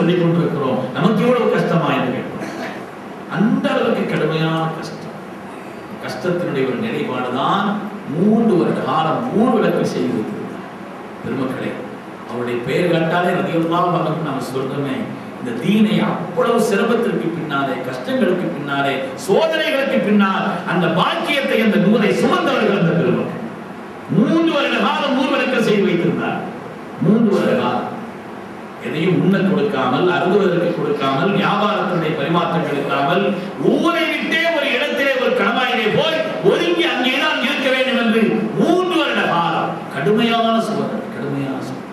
சொல்லிக் கொண்டிருக்கிறோம் நமக்கு எவ்வளவு கஷ்டமா என்று கேட்கிறோம் அந்த அளவுக்கு கடுமையான கஷ்டம். கஷ்டத்தினுடைய ஒரு நிலைப்பாடுதான் மூன்று வருட காலம் மூணு விளக்கு செய்து. பெருமக்களே அவருடைய பெயர் கேட்டாலே ரதியுல்லாம் பக்கம் நாம் சொல்றோமே இந்த தீனை அவ்வளவு சிரமத்திற்கு பின்னாலே கஷ்டங்களுக்கு பின்னாலே சோதனைகளுக்கு பின்னால் அந்த பாக்கியத்தை அந்த நூலை சுமந்தவர்கள் அந்த பெருமக்கள். மூன்று வருட காலம் மூன்று விளக்கம் செய்து வைத்திருந்தார். மூன்று வருட காலம். எதையும் உண்ண கொடுக்காமல் அருந்துவதற்கு கொடுக்காமல் வியாபாரத்தினுடைய பரிமாற்றம் எடுக்காமல் ஊரை விட்டே ஒரு இடத்திலே ஒரு கடமாயிலே போய் ஒதுங்கி அங்கேதான் இருக்க வேண்டும் என்று மூன்று வருட காலம். கடுமையான சோதனை கடுமையான சோதனை.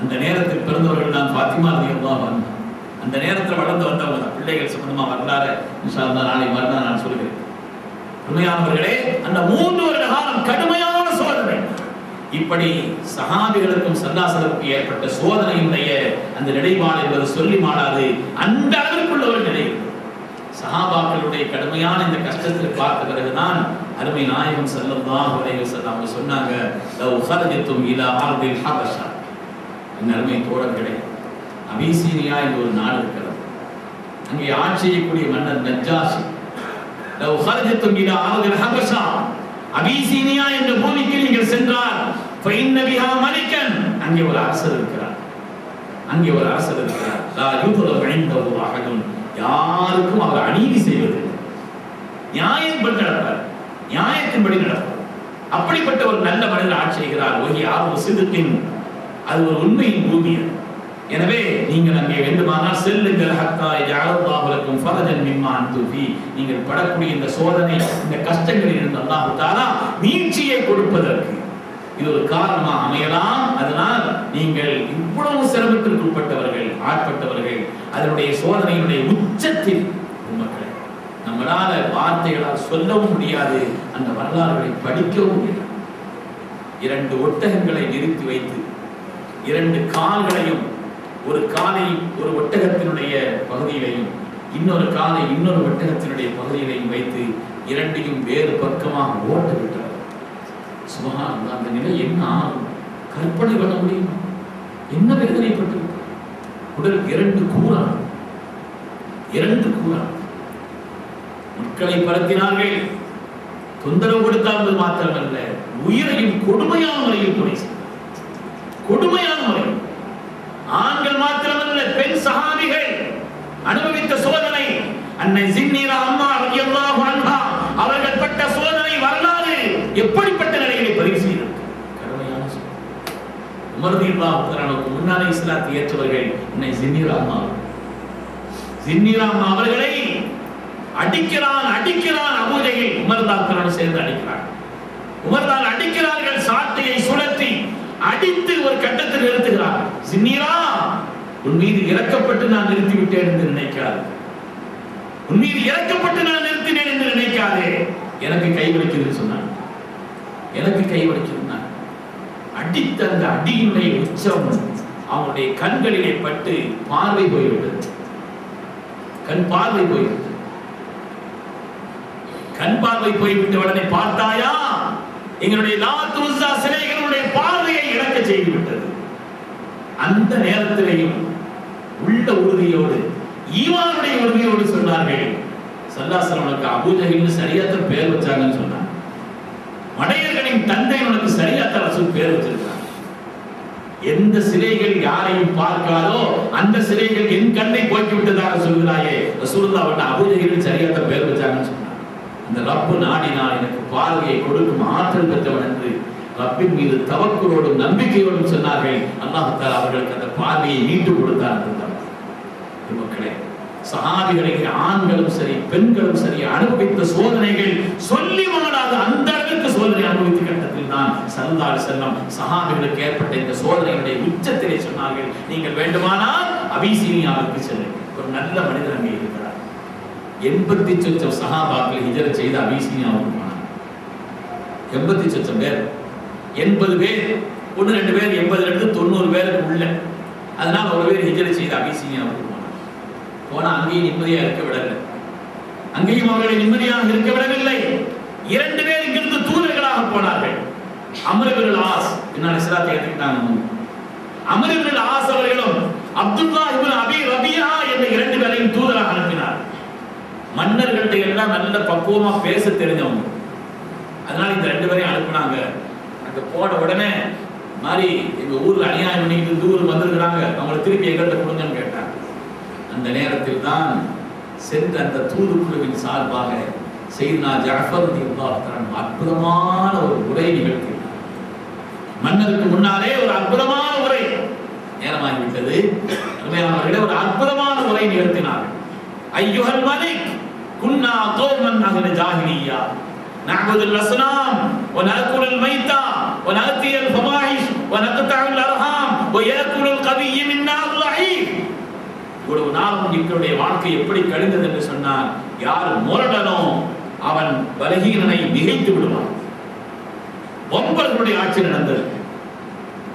அந்த நேரத்தில் பிறந்தவர்கள் நான் பாத்திமா ரலியல்லாஹு அன்ஹா. அந்த நேரத்தில் வளர்ந்து வந்தவங்க பிள்ளைகள் சம்பந்தமா வரலாறு நாளை மறுநாள் நான் சொல்கிறேன். உண்மையானவர்களே அந்த மூன்று வருட காலம் கடுமையான சோதனை. இப்படி சஹாபிகளுக்கும் சல்லாசலுக்கும் ஏற்பட்ட சோதனையினுடைய அந்த நிலைப்பாடு என்பது சொல்லி மாடாது அந்த அளவிற்குள்ள ஒரு நிலை. சஹாபாக்களுடைய கடுமையான இந்த கஷ்டத்தில் பார்த்த பிறகுதான் அருமை நாயகம் செல்லும் தான் அவங்க சொன்னாங்க லவ் ஹரஜத்தும் இலா ஆர்தில் ஹபஷா. என் அருமை தோழர்களே அபிசீனியா என்று ஒரு நாடு இருக்கிறது. அங்கே ஆட்சி செய்யக்கூடிய மன்னர் நஜ்ஜாஷி லவ் இலா ஆர்தில் ஹபஷா. அபிசீனியா என்ற பூமிக்கு நீங்கள் சென்றால் மலிக்கன் அங்கே ஒரு அரசர் இருக்கிறார். அங்கே ஒரு அரசர் இருக்கிறார். லா யாருக்கும் அவர் அநீதி செய்வது நியாயப்படி நடப்பார். நியாயத்தின்படி நடப்பார். அப்படிப்பட்ட ஒரு நல்ல மனிதர் ஆட்சி செய்கிறார். ஒகி ஆர்வம் சிதுத்தின் அது ஒரு உண்மையின் பூமி எனவே நீங்கள் அங்கே வேண்டுமானால் செல்லுங்கள். ஹத்தா ஜஅலல்லாஹுலக்கும் ஃபரஜன் மிம்மான் தூபி நீங்கள் படக்கூடிய இந்த சோதனை இந்த கஷ்டங்களில் இருந்து அல்லாஹ் தஆலா கொடுப்பதற்கு. இது ஒரு காரணமாக அமையலாம். அதனால் நீங்கள் இவ்வளவு சிரமத்திற்கு உட்பட்டவர்கள் ஆட்பட்டவர்கள் அதனுடைய சோதனையினுடைய உச்சத்தில் மக்கள் நம்மளால வார்த்தைகளால் சொல்லவும் முடியாது அந்த வரலாறுகளை படிக்கவும் முடியாது. இரண்டு ஒட்டகங்களை நிறுத்தி வைத்து இரண்டு கால்களையும் ஒரு காலை ஒரு ஒட்டகத்தினுடைய பகுதியிலையும் இன்னொரு காலை இன்னொரு ஒட்டகத்தினுடைய பகுதியிலையும் வைத்து இரண்டையும் வேறு பக்கமாக ஓட்ட விட்டவர் சுபகான் அந்த நிலை என்ன ஆகும்? கற்பனை பண்ண முடியுமா? என்ன வேதனைப்பட்டு உடல் இரண்டு கூறான். இரண்டு கூறான். மக்களை பரத்தினார்கள் தொந்தரவு கொடுத்தார்கள் மாத்திரமல்ல. உயிரையும் கொடுமையான முறையில் துணை கொடுமையான முறையில். ஆண்கள் மாத்திரமல்ல பெண் சகாதிகள் அனுபவித்த சோதனை. அன்னை ஜின்னீரா அம்மா ரலியல்லாஹு அன்ஹா அவர்கள் பட்ட சோதனை வரலாறு எப்படிப்பட்ட நிலைகளை பதிவு செய்தது கடுமையான சோதனை உமர் ரலியல்லாஹு தஆலாவுக்கு முன்னாலே இஸ்லாத்தை ஏற்றவர்கள் என்னை ஜின்னிராமா ஜின்னிராமா அவர்களை அடிக்கிறான் அடிக்கிறான் அபூஜையில் உமர் தாக்கரோடு சேர்ந்து அடிக்கிறான் உமர் தான் அடிக்கிறார்கள் சாட்டையை சுழற்றி அடித்து ஒரு கட்டத்தில் நிறுத்துகிறார். ஜின்னிரா உன் மீது இறக்கப்பட்டு நான் நிறுத்தி விட்டேன் என்று நினைக்காது. உன் மீது இறக்கப்பட்டு நான் நிறுத்தினேன் என்று நினைக்காதே. எனக்கு கை வலிக்குதுன்னு சொன்னான் எனக்கு கை வலிக்குது. அடித்த அந்த உச்சம் அவனுடைய கண்களிலே பட்டு பார்வை போய்விட்டது. கண் பார்வை போய்விட்டது. கண் பார்வை போய்விட்ட உடனே பார்த்தாயா? எங்களுடைய லாத் சிலைகளுடைய பார்வையை இழக்க செய்து விட்டது அந்த நேரத்திலேயும் உள்ள உறுதியோடு ஈவானுடைய உறுதியோடு சொன்னார்கள். சல்லாசலனுக்கு உனக்கு அபூஜகின்னு சரியாத்த பேர் வச்சாங்கன்னு சொன்னார் மடையர்களின் தந்தை உனக்கு சரியாத்த ரசூல் பேர் வச்சிருக்காங்க எந்த சிலைகள் யாரையும் பார்க்காதோ அந்த சிலைகள் என் கண்ணை போக்கி விட்டதாக சொல்கிறாயே. ரசூலுல்லாஹ் வட்ட அபூஜகின்னு சரியாக பேர் வச்சாங்கன்னு சொன்னாங்க. இந்த ரப்பு நாடினால் எனக்கு பார்வையை கொடுக்கும் ஆற்றல் பெற்றவன் என்று ரப்பின் மீது தவக்குறோடும் நம்பிக்கையோடும் சொன்னார்கள். அல்லாஹ் அவர்களுக்கு அந்த பார்வையை மீட்டு கொடுத்தார் மக்களே சஹாபிகளை ஆண்களும் சரி பெண்களும் சரி அனுபவித்த சோதனைகள் சொல்லி மாறாத அந்த அளவிற்கு சோதனை அனுபவித்த கட்டத்தில் தான் சல்லால் செல்லம் சஹாபிகளுக்கு ஏற்பட்ட இந்த சோதனையுடைய உச்சத்திலே சொன்னார்கள் நீங்கள் வேண்டுமானால் அபிசீனியாவுக்கு செல்லுங்கள். ஒரு நல்ல மனிதர் அங்கே இருக்கிறார். எண்பத்தி சொச்சம் சஹாபாக்கள் இதர செய்த அபிசீனியாவுக்கு போனார் எண்பத்தி சொச்சம் பேர். எண்பது பேர். ஒன்று ரெண்டு பேர் எண்பதுல இருந்து தொண்ணூறு பேருக்கு உள்ள. அதனால ஒரு பேர் ஹிஜர செய்து அபிசீனியாவுக்கு போனார். போனால் அங்கேயும் நிம்மதியாக இருக்க விடவில்லை. அங்கேயும் அவர்களை நிம்மதியாக இருக்க விடவில்லை. இரண்டு பேர் காணாமல் போனார்கள். அமரவிரல் ஆஸ் என்ன இஸ்லாத்தை ஏற்றுக்கிட்டாங்க அமரவிரல் ஆஸ் அவர்களும் அப்துல்லா இப்னு அபி ரபியா என்ற இரண்டு பேரையும் தூதராக அனுப்பினார். மன்னர்கள்ட்ட எல்லாம் நல்ல பக்குவமா பேச தெரிஞ்சவங்க. அதனால இந்த ரெண்டு பேரையும் அனுப்புனாங்க. அங்க போன உடனே மாதிரி எங்க ஊர்ல அநியாயம் பண்ணிட்டு இந்த வந்திருக்கிறாங்க. அவங்களை திருப்பி எங்கள்கிட்ட கொடுங்கன்னு கேட்டாங்க. அந்த நேரத்தில் தான் சென்ற அந்த தூதுக்குழுவின் சார்பாக செய்தனா ஜாஃபர் ரலியல்லாஹு அற்புதமான ஒரு உரை நிகழ்த்தினார் மன்னருக்கு முன்னாலே ஒரு அற்புதமான உரை நேரமாகிவிட்டது அருமையானவர்களே ஒரு அற்புதமான உரை நிகழ்த்தினார் ஐயுஹல் மலிக் குன்னா கௌமன் அஹ்ல ஜாஹிலியா نعبد الأصنام ونأكل الميتة ونأتي الفواحش ونقطع الأرحام ويأكل القوي منا الضعيف இவ்வளவு நாளும் எங்களுடைய வாழ்க்கை எப்படி கழிந்தது என்று சொன்னால் யார் முரடனோ அவன் பலகீனனை மிகைத்து விடுவான். ஒன்பர்களுடைய ஆட்சி நடந்தது.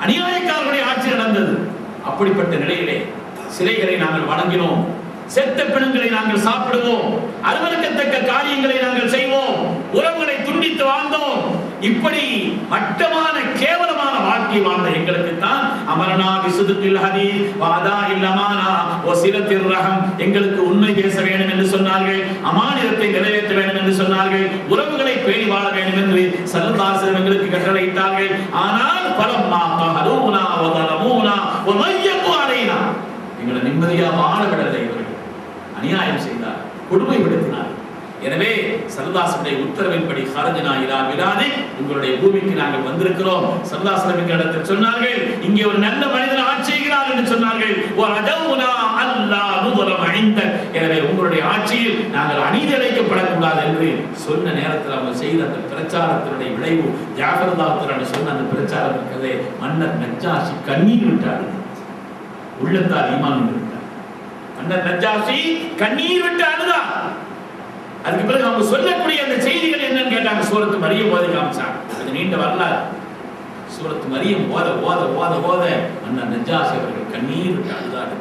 அநியாயக்காரர்களுடைய ஆட்சி நடந்தது. அப்படிப்பட்ட நிலையிலே சிலைகளை நாங்கள் வணங்கினோம். செத்த பிணங்களை நாங்கள் சாப்பிடுவோம். அலுவலகத்தக்க காரியங்களை நாங்கள் செய்வோம். உறவுகளை துண்டித்து வாழ்ந்தோம். இப்படி மட்டமான கேவலமான வாழ்க்கை வாழ்ந்த எங்களுக்கு தான் அமரனா விசுதத்தில் ஹரி வாதா இல்லமானா ஓ சிலத்தில் ரகம் எங்களுக்கு உண்மை பேச வேண்டும் என்று சொன்னார்கள் அமானிதத்தை நிறைவேற்ற வேண்டும் என்று சொன்னார்கள் உறவுகளை பேணி வாழ வேண்டும் என்று சல்லதாசர் எங்களுக்கு கட்டளையிட்டார்கள். ஆனால் பலம் மாத்தா ஹரூனா ஓ தலமூனா ஓ வமையப்பு அடையினா எங்களை நிம்மதியா வாழ விடலை இவர்கள் அநியாயம் செய்தார் கொடுமைப்படுத்தினார் எனவே சரதாசனுடைய உத்தரவின்படி ஹரஜனா இலா விலாதை உங்களுடைய பூமிக்கு நாங்கள் வந்திருக்கிறோம். சரதாசனம் இடத்தில் சொன்னார்கள் இங்கே ஒரு நல்ல மனிதன் ஆட்சி செய்கிறார் என்று சொன்னார்கள். ஒரு அதவுனா அல்லா நுதலம் அணிந்த எனவே உங்களுடைய ஆட்சியில் நாங்கள் அநீதிழைக்கப்படக்கூடாது என்று சொன்ன நேரத்தில் அவங்க செய்த அந்த பிரச்சாரத்தினுடைய விளைவு ஜாகிரதாத்திரன் சொன்ன அந்த பிரச்சாரம் இருக்கிறதே மன்னர் நஜாசி கண்ணீர் விட்டார். உள்ளத்தால் ஈமான் விட்டார் மன்னர் நஜ்ஜாசி கண்ணீர் விட்டு அழுதான் அதுக்கு பிறகு அவங்க சொல்லக்கூடிய அந்த செய்திகள் என்னன்னு கேட்டாங்க. சூரத்து மரியம் ஓதி காமிச்சாங்க. அது நீண்ட வரலாறு. சூரத்து மரியம் ஓத ஓத ஓத ஓத மன்னர் நஜ்ஜாசி அவர்கள் கண்ணீர் அழுதாடு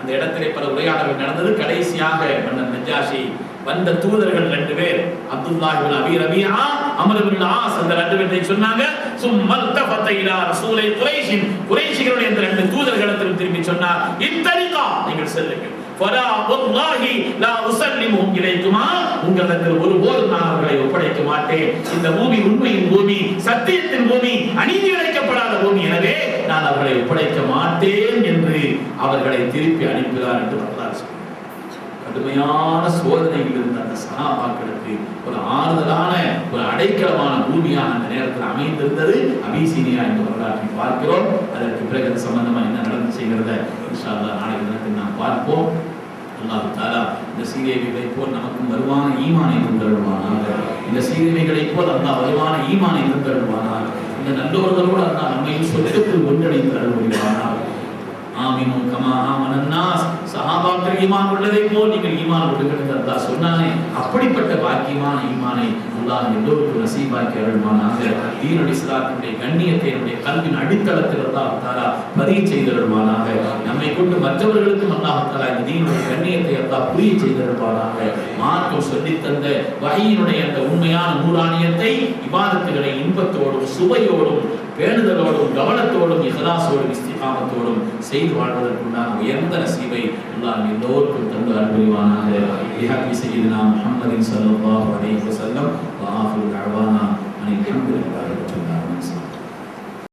அந்த இடத்திலே பல உரையாடல்கள் நடந்தது. கடைசியாக மன்னர் நஜ்ஜாஷி வந்த தூதர்கள் ரெண்டு பேர் Abdullah Ibn Abi Rabia Amr As அந்த ரெண்டு பேரை சொன்னாங்க. சும்மல் தஃபத ரசூலை குரைஷின் குரைஷிகளுடைய அந்த ரெண்டு தூதர்களிடத்தில் திரும்பி சொன்னார். இத்தரிகா நீங்கள் செல்லுங்கள். ஃபலா வல்லாஹி லா உஸல்லிமுஹும் இலைக்குமா? உங்களிடத்தில் ஒருபோதும் நான் அவர்களை ஒப்படைக்க மாட்டேன். இந்த பூமி உண்மையின் பூமி சத்தியத்தின் பூமி அநீதி இழைக்கப்படாத பூமி. எனவே நான் அவர்களை ஒப்படைக்க மாட்டேன் என்று அவர்களை திருப்பி அனுப்புகிறார் என்று வரலாறு சொல்கிறார். கடுமையான சோதனையில் இருந்த அந்த சகாபாக்களுக்கு ஒரு ஆறுதலான ஒரு அடைக்கலமான பூமியாக அந்த நேரத்தில் அமைந்திருந்தது. அபிசீனியா என்ற வரலாற்றை பார்க்கிறோம். அதற்கு பிறகு சம்பந்தமா என்ன நடந்து செய்கிறத இன்ஷா தினத்தில் நாம் பார்ப்போம். அல்லாஹ் தாலா இந்த சீரியவைகளை போல் நமக்கும் வருமான ஈமானை தந்தருவானாக இந்த சீரியவைகளை போல் அல்லாஹ் வருமான ஈமானை தந்தருவானாக இந்த நல்லோர்களோடு அல்லாஹ் நம்மையும் சொர்க்கத்தில் ஒன்றிணைந்து அருள்வானாக ஆமீனும் கமா ஆமனன்னாஸ் சஹாபாக்கள் ஈமான் உள்ளதை போல் நீங்கள் ஈமான் கொள்ளுங்கள் அல்லாஹ் சொன்னானே. அப்படிப்பட்ட பாக்கியமான ஈமானை அல்லாஹ் எல்லோருக்கும் நசீபாக்கி அருள்வானாக. தீனுடைய இஸ்லாத்தினுடைய கண்ணியத்தை என்னுடைய கல்வியின் அடித்தளத்தில் அல்லாஹ் தாலா பதிவு செய்தருள்மானாக நம்மை கொண்டு மற்றவர்களுக்கும் அல்லாஹ் தாலா இந்த தீனுடைய கண்ணியத்தை அல்லாஹ் புரிய செய்தருள்மானாக மார்க்கம் சொல்லித் தந்த வகையினுடைய அந்த உண்மையான நூறாணியத்தை விவாதத்துகளை இன்பத்தோடும் சுவையோடும் பேணுதலோடும் கவனத்தோடும் இஹலாசோடும் இஸ்திகாமத்தோடும் செய்து வாழ்வதற்குண்டான உயர்ந்த நசீவை அல்லாஹ் எல்லோருக்கும் தந்து அன்புரிவானாக செய்து நாம் முகமதின் சல்லாஹ் அலைஹி வஸல்லம். وآخر دعوانا أن الحمد لله